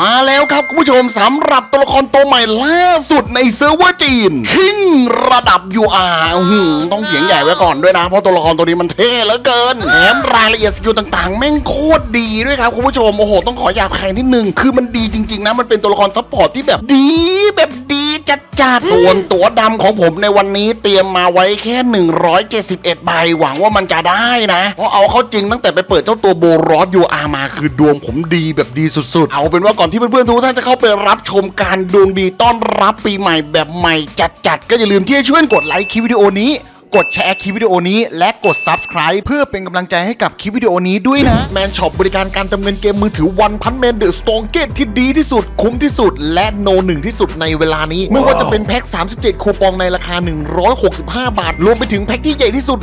มาแล้วครับคุณผู้ชมสำหรับตัวละครตัวใหม่ล่าสุดในเซิร์ฟเวอร์จีนคิงระดับ UR หือต้องเสียงใหญ่ไว้ก่อนด้วยนะ เพราะตัวละครตัวนี้มันเท่เหลือเกินแถมรายละเอียดสกิลต่างๆ แม่งโคตรดีด้วยครับคุณผู้ชมโอ้โหต้องขอหยาบคายนิดนึง คือมันดีจริง ๆ นะ มันเป็นตัวละครซัพพอร์ตที่แบบดีแบบดี จัดจัดๆส่วนตัวดำของผมในวันนี้เตรียมมาไว้แค่ 171 ใบ หวังว่ามันจะได้นะ เพราะเอาเข้าจริงตั้งแต่ไปเปิดเจ้าตัวโบรอสยูอามาคือดวงผมดีแบบดีสุดๆ เอาเป็นว่าก่อนที่เพื่อนๆทุกท่านจะเข้าไปรับชมการดวงดีต้อนรับปีใหม่แบบใหม่จัดๆก็อย่าลืมที่จะช่วยกดไลค์คลิปวิดีโอนี้ กดแชร์คลิปวิดีโอนี้ และกด Subscribe เพื่อเป็นกำลังใจให้กับคลิปวิดีโอนี้ด้วยนะแมนช็อปบริการการเติมเงินเกมมือถือวันพันแมนเดอะสตองเกตที่ดีที่สุด คุ้มที่สุด และโนหนึ่งที่สุดในเวลานี้ ไม่ว่าจะเป็นแพ็ค 37 คูปองในราคา 165 บาท รวมไปถึงแพ็คที่ใหญ่ที่สุด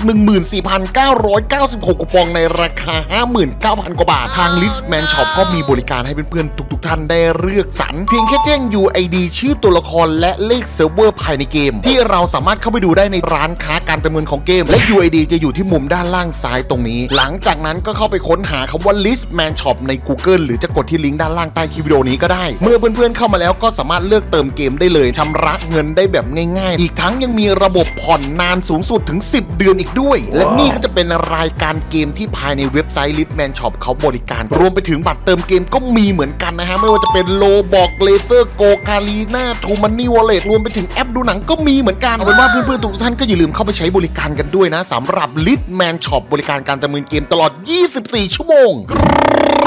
14,996 คูปองในราคา 59,000 กว่าบาท ทางลิสแมนช็อปก็มีบริการให้เพื่อนๆทุกๆท่านได้เลือกสรรเพียงแค่แจ้ง UID ชื่อตัวละครและเลขเซิร์ฟเวอร์ภายในเกม ที่เราสามารถเข้าไปดูได้ในร้านค้าการเติมเงินของเกม และ UID จะอยู่ที่มุมด้านล่างซ้ายตรงนี้ หลังจากนั้นก็เข้าไปค้นหาคำว่า list man shop ใน Google หรือจะกดที่ลิงก์ด้านล่างใต้คลิปวิดีโอนี้ก็ได้ เมื่อเพื่อนๆเข้ามาแล้วก็สามารถเลือกเติมเกมได้เลยชำระเงินได้แบบง่ายๆ อีกทั้งยังมีระบบผ่อนนานสูงสุดถึง 10 เดือนอีกด้วย และนี่ก็จะเป็นรายการเกมที่ภายในเว็บไซต์ list man shop เขาบริการ รวมไปถึงบัตรเติมเกมก็มีเหมือนกันนะฮะไม่ว่าจะเป็นโลบอกเลเซอร์โกคาลีนาทูมันนี่วอลเล็ตรวมไปถึงแอปดูหนังก็มีเหมือนกันเอาเป็นว่าเพื่อนๆทุกท่านก็อย่าลืมเข้าไปใช้บริการกันด้วยนะสำหรับ l i t Man Shop บริการการดำเนินเกมตลอด 24 ชั่วโมงค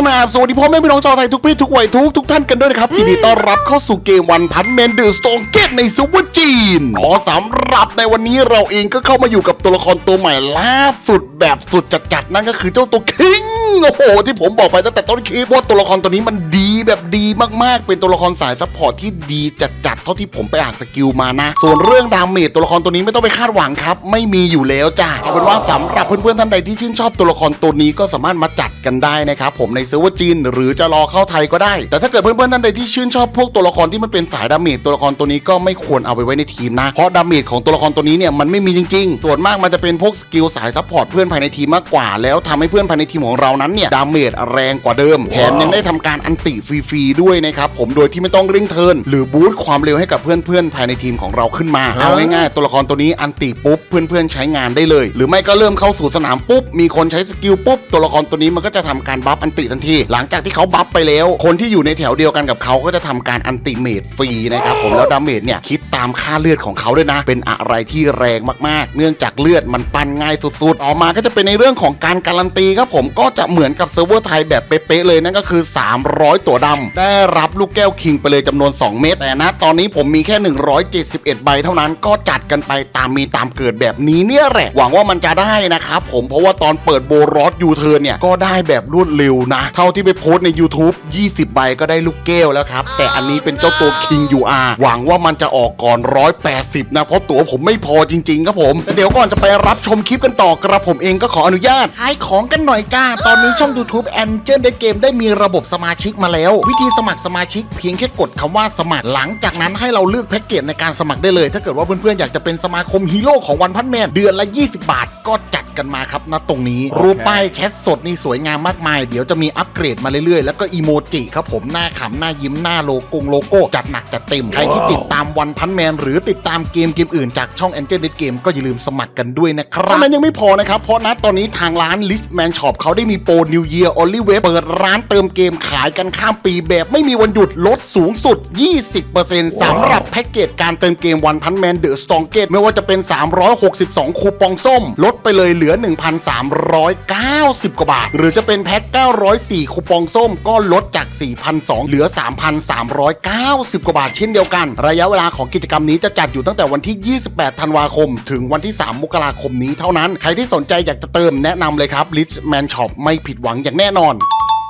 รับสวัสดีพ่อแม่พี่น้องชาวไทยทุกเพศทุกวัยทุกทุกท่านกันด้วยนะครับยินดีต้อนรับเข้าสู่เกมวันพันแมนเดอร์สตองเกตในซูเปอร์จีนอ๋อสำหรับในวันนี้เราเองก็เข้ามาอยู่กับตัวละครตัวใหม่ล่าสุดแบบสุดจัดๆนั่นก็คือเจ้าตัวคิงโอ้โหที่ผมบอกไปตั้งแต่ต้นคลิปว่าตัวละครตัวนี้มันดีแบบดีมากๆ เป็นตัวละครสายซัพพอร์ตที่ดีจัดๆเท่าที่ผมไปอ่านสกิลมานะ ส่วนเรื่องดาเมจตัวละครตัวนี้ไม่ต้องไปคาดหวังครับไม่มีอยู่แล้วจ้ะเอาเป็นว่าสำหรับเพื่อนๆท่านใดที่ชื่นชอบตัวละครตัวนี้ก็สามารถมาจัดกันได้นะครับผมในเซิร์ฟเวอร์จีน หรือจะรอเข้าไทยก็ได้ แต่ถ้าเกิดเพื่อนๆท่านใดที่ชื่นชอบพวกตัวละครที่มันเป็นสายดาเมจตัวละครตัวนี้ก็ไม่ควรเอาไปไว้ในทีมนะเพราะดาเมจของตัวละครตัวนี้เนี่ยมันไม่มีจริง ๆ ส่วนมากมันจะเป็นพวกสกิลสายซัพพอร์ตเพื่อนภายในทีมมากกว่า แล้วทำให้เพื่อนภายในทีมของเรานั้นเนี่ยดาเมจแรงกว่าเดิมแถมยังได้ทำการอันติฟรีๆด้วยนะครับผมโดยที่ไม่ต้องเร่งเทิร์นหรือบูสต์ความเร็วให้กับเพื่อนๆภายในทีมของเราขึ้นมาเอาง่ายๆตัวละครตัวนี้อันติปุ๊บเเพื่อนๆ ใช้งานได้เลย หรือไม่ก็เริ่มเข้าสู่สนามปุ๊บ มีคนใช้สกิลปุ๊บ ตัวละครตัวนี้มันก็จะทำการบัฟอันติทันที หลังจากที่เขาบัฟไปแล้ว คนที่อยู่ในแถวเดียวกันกับเขาก็จะทำการอันติเมดฟรีนะครับผมแล้วดาเมจเนี่ยคิดตามค่าเลือดของเขาด้วยนะ เป็นอะไรที่แรงมากๆ เนื่องจากเลือดมันปั้นง่ายสุดๆต่อมาก็จะเป็นในเรื่องของการการันตีครับผมก็จะเหมือนกับเซิร์ฟเวอร์ไทยแบบเป๊ะๆเลยนั่นก็คือ 300 ตัวดำได้รับลูกแก้วคิงไปเลยจำนวน 2 เม็ดแต่นะ ตอนนี้ผมมีแค่ 171 ใบเท่านั้นก็จัดกันไปตามมีตามเกิดแบบนี้เนี่ยแหละ หวังว่ามันจะได้นะครับผมเพราะว่าตอนเปิดโบรอสยูเทิร์นเนี่ยก็ได้แบบรวดเร็วนะ เท่าที่ไปโพสต์ใน YouTube 20 ใบก็ได้ลูกแก้วแล้วครับ แต่อันนี้เป็นเจ้าตัว King UR หวังว่ามันจะออกก่อน 180 นะ เพราะตั๋วผมไม่พอจริง ๆ ครับผมแต่เดี๋ยวก่อนจะไปรับชมคลิปกันต่อกระผมเองก็ขออนุญาตขายของกันหน่อยจ้า ตอนนี้ช่อง YouTube a n g e l เกมได้มีระบบสมาชิกมาแล้ว วิธีสมัครสมาชิกเพียงแค่กดคำว่าสมัครหลังจากนั้นให้เราเลือกแพ็กเกจในการสมัครได้เลย ถ้าเกิดว่าเพื่อนๆอยากจะเป็นสมาคมฮีโร่ของวันพันแมน เดือนละ 20 บาทก็จัด กันมาครับณตรงนี้ รูปป้ายแชทสดนี่สวยงามมากมาย เดี๋ยวจะมีอัปเกรดมาเรื่อยๆ แล้วก็อีโมจิครับผมหน้าขำหน้ายิ้มหน้าโลโก้โลโก้จัดหนักจัดเต็ม ใครที่ติดตามวันพันแมน หรือติดตามเกมเกมอื่นจากช่อง Angel Net Game ก็อย่าลืมสมัครกันด้วยนะครับเท่านั้นยังไม่พอนะครับ เพราะณตอนนี้ทางร้าน Listman Shop เขาได้มีโปร New Year Only Web เปิดร้านเติมเกมขายกันข้ามปีแบบไม่มีวันหยุดลดสูงสุด 20%สำหรับแพ็กเกจการเติมเกมวันพันแมนเดอะสตองเกตไม่ว่าจะเป็น 362 คูปองส้ม ลดไปเลยเหลือ 1,390 กว่าบาท หรือจะเป็นแพ็ค 904 คูปองส้มก็ลดจาก 4,200 เหลือ 3,390 กว่าบาทเช่นเดียวกัน ระยะเวลาของกิจกรรมนี้จะจัดอยู่ตั้งแต่วันที่ 28 ธันวาคม ถึงวันที่ 3 มกราคมนี้เท่านั้น ใครที่สนใจอยากจะเติมแนะนำเลยครับ Rich Man Shop ไม่ผิดหวังอย่างแน่นอน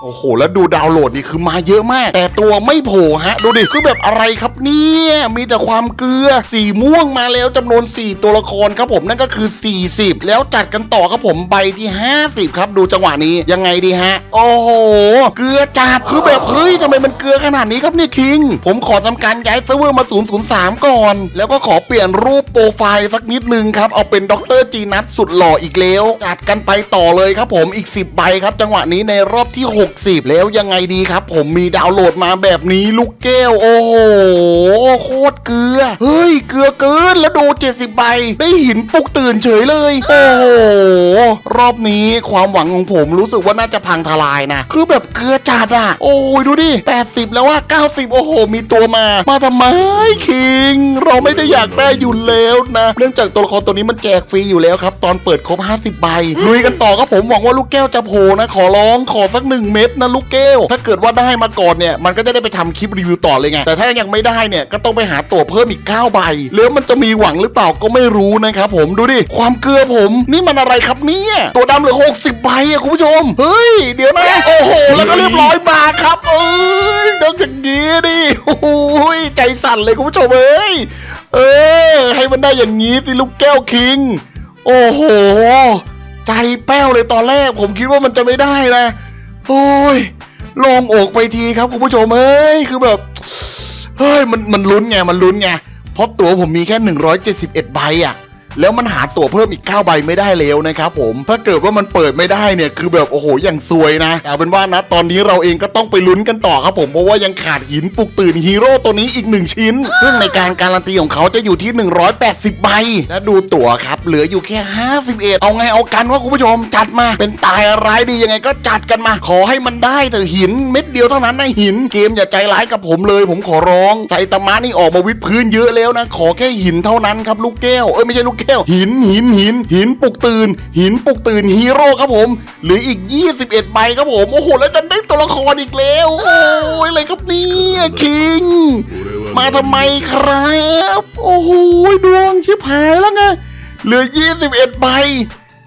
โอ้โห แล้วดูดาวน์โหลดนี่คือมาเยอะมาก แต่ตัวไม่โผล่ฮะ ดูดิ คือแบบอะไรครับเนี่ย มีแต่ความเกลือ สีม่วงมาแล้วจำนวน 4 ตัวละครครับผมนั่นก็คือ 40 แล้วจัดกันต่อครับผมใบที่ 50 ครับ ดูจังหวะนี้ยังไงดีฮะ โอ้โห เกลือจัดคือแบบเฮ้ยทำไมมันเกลือขนาดนี้ครับเนี่ยคิง ผมขอทำการย้ายเซิร์ฟเวอร์มา 003 ก่อน แล้วก็ขอเปลี่ยนรูปโปรไฟล์สักนิดนึงครับเอาเป็นดรจีนัทสุดหล่ออีกแล้วจัดกันไปต่อเลยครับผมอีก 10 ใบครับ จังหวะนี้ในรอบที่60 แล้วยังไงดีครับ ผมมีดาวน์โหลดมาแบบนี้ลูกแก้ว โอ้โห โคตรเกลือ เฮ้ย เกลือเกินแล้วดู 70 ใบ ได้หินปุกตื่นเฉยเลย โอ้โห รอบนี้ความหวังของผมรู้สึกว่าน่าจะพังทลายนะ คือแบบเกลือจัดอะ โอ้ยดูดิ 80 แล้วว่า 90 โอ้โห มีตัวมา มาทำไมคิง เราไม่ได้อยากได้อยู่แล้วนะ เนื่องจากตัวละครตัวนี้มันแจกฟรีอยู่แล้วครับ ตอนเปิดครบ 50 ใบ ลุยกันต่อครับผมหวังว่าลูกแก้วจะโผล่นะ ขอร้อง ขอสักหนึ่งเม็ดนะลูกแก้ว ถ้าเกิดว่าได้มาก่อนเนี่ย มันก็จะได้ไปทำคลิปรีวิวต่อเลยไง แต่ถ้ายังไม่ได้เนี่ย ก็ต้องไปหาตัวเพิ่มอีก9ใบแล้วมันจะมีหวังหรือเปล่าก็ไม่รู้นะครับผม ดูดิ ความเกลือผม นี่มันอะไรครับเนี่ย ตัวดำเหลือ 60 ใบอะคุณผู้ชม เฮ้ย เดี๋ยวนะ โอ้โห แล้วก็เรียบร้อยมาครับ เอ้ยต้องอย่างนี้ดิโอ้โหใจสั่นเลยคุณผู้ชมเอ้ย เออ ให้มันได้อย่างนี้สิลูกแก้วคิง โอ้โห ใจแป้วเลยตอนแรก ผมคิดว่ามันจะไม่ได้นะ โอ้ยโลงอกไปทีครับคุณผู้ชมเอ้ยคือแบบเฮ้ยมันมันลุ้นไงมันลุ้นไงเพราะตั๋วผมมีแค่ 171 ใบอะ แล้วมันหาตั๋วเพิ่มอีก 9 ใบไม่ได้แล้วนะครับผมถ้าเกิดว่ามันเปิดไม่ได้เนี่ยคือแบบโอ้โหอย่างซวยนะเอาเป็นว่านะตอนนี้เราเองก็ต้องไปลุ้นกันต่อครับผมเพราะว่ายังขาดหินปลุกตื่นฮีโร่ตัวนี้อีกหนึ่งชิ้น ซึ่งในการการันตีของเขาจะอยู่ที่ 180 ใบ และดูตั๋วครับ เหลืออยู่แค่ 51 เอาไงเอากันว่าคุณผู้ชมจัดมาเป็นตายร้ายดียังไงก็จัดกันมา ขอให้มันได้เถอะหินเม็ดเดียวเท่านั้นนะหินเกมอย่าใจร้ายกับผมเลย ผมขอร้องไซตามะนี่ออกมาวิดพื้นเยอะแล้วนะขอแค่หินเท่านั้นครับลูกแก้วเอ้ยไม่ใช่ลูกแก้วหินหินหินหินปลุกตื่น หินปลุกตื่นฮีโร่ครับผมเหลืออีก 21ใบครับผม โอ้โห แล้วดันได้ตัวละครอีกแล้ว โอ้ยอะไรครับเนี่ยคิง มาทำไมครับ โอ้โหดวงชิบหายแล้วไง เหลือ 21ใบ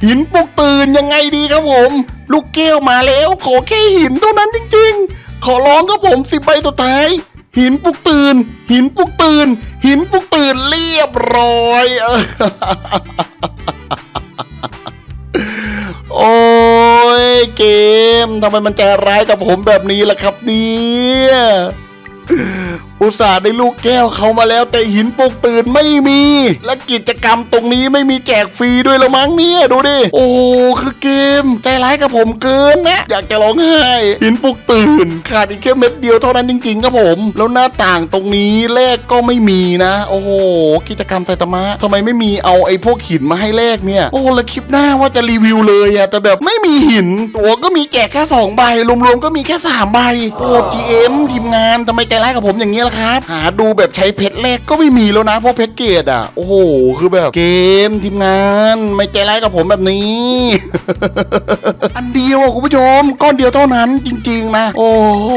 หินปลุกตื่นยังไงดีครับผม ลูกแก้วมาแล้ว ขอแค่หินเท่านั้นจริง ๆ ขอร้องครับผมสิบใบสุดท้าย หินปุกตื่น หินปุกตื่น หินปุกตื่นเรียบร้อยเออโอ้ยเกมทำไมมันใจร้ายกับผมแบบนี้ล่ะครับเนี่ย อุตส่าห์ได้ลูกแก้วเขามาแล้ว แต่หินปลุกตื่นไม่มี และกิจกรรมตรงนี้ไม่มีแจกฟรีด้วยละมั้งเนี่ยดูดิ โอ้คือเกม ใจร้ายกับผมเกินนะ อยากจะร้องไห้ หินปลุกตื่น ขาดอีกแค่เม็ดเดียวเท่านั้นจริงๆครับผม แล้วหน้าต่างตรงนี้แลกก็ไม่มีนะ โอ้โห กิจกรรมไซตามะทำไมไม่มีเอาไอ้พวกหินมาให้แลกเนี่ย โอ้แล้วคลิปหน้าว่าจะรีวิวเลยอะแต่แบบไม่มีหิน ตัวก็มีแจกแค่สองใบรวมๆก็มีแค่สามใบโอ้ GM ทีมงานทำไมใจร้ายกับผมอย่างนี้ยล่ะครับ หาดูแบบใช้เพชรแรกก็ไม่มีแล้วนะเพราะเพชรเกตอะ โอ้โห คือแบบเกมทีมงาน ไม่ใจร้ายกับผมแบบนี้ อันเดียวคุณผู้ชม ก้อนเดียวเท่านั้นจริง ๆ นะ โอ้โห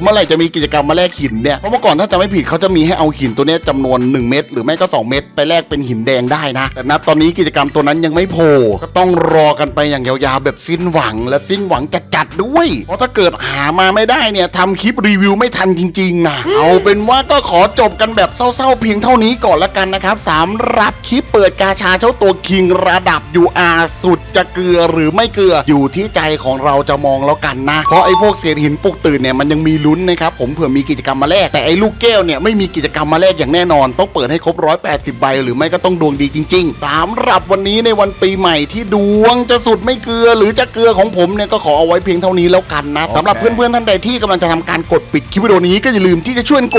เมื่อไหร่จะมีกิจกรรมมาแลกหินเนี่ย เพราะเมื่อก่อนถ้าจะไม่ผิดเขาจะมีให้เอาหินตัวนี้ยจำนวน 1 เม็ดหรือไม่ก็ 2 เม็ดไปแลกเป็นหินแดงได้นะ แต่นับตอนนี้กิจกรรมตัวนั้นยังไม่โผล่ก็ต้องรอกันไปอย่างยาวๆแบบสิ้นหวังและสิ้นหวังจัดๆด้วย เพราะถ้าเกิดหามาไม่ได้เนี่ยทำคลิปรีวิวไม่ทันจริงๆนะเอาเป็นว่าก็ขอจบกันแบบเศร้าๆเพียงเท่านี้ก่อนละกันนะครับสำหรับคลิปเปิดกาชาเจ้าตัวคิงระดับ UR สุดจะเกลือหรือไม่เกลืออยู่ที่ใจของเราจะมองแล้วกันนะ เพราะไอ้พวกเศษหินปลุกตื่นเนี่ยมันยังมีลุ้นนะครับผมเผื่อมีกิจกรรมมาแลกแต่ไอ้ลูกแก้วเนี่ยไม่มีกิจกรรมมาแลกอย่างแน่นอน ต้องเปิดให้ครบ 180 ใบ หรือไม่ก็ต้องดวงดีจริงๆสำหรับวันนี้ในวันปีใหม่ที่ดวงจะสุดไม่เกลือ หรือจะเกลือของผมเนี่ยก็ขอเอาไว้เพียงเท่านี้แล้วกันนะสำหรับเพื่อนๆท่านใดที่กำลังจะทำการกดปิดคลิปวิดีโอนี้ก็อย่าลืมที่จะช่วยก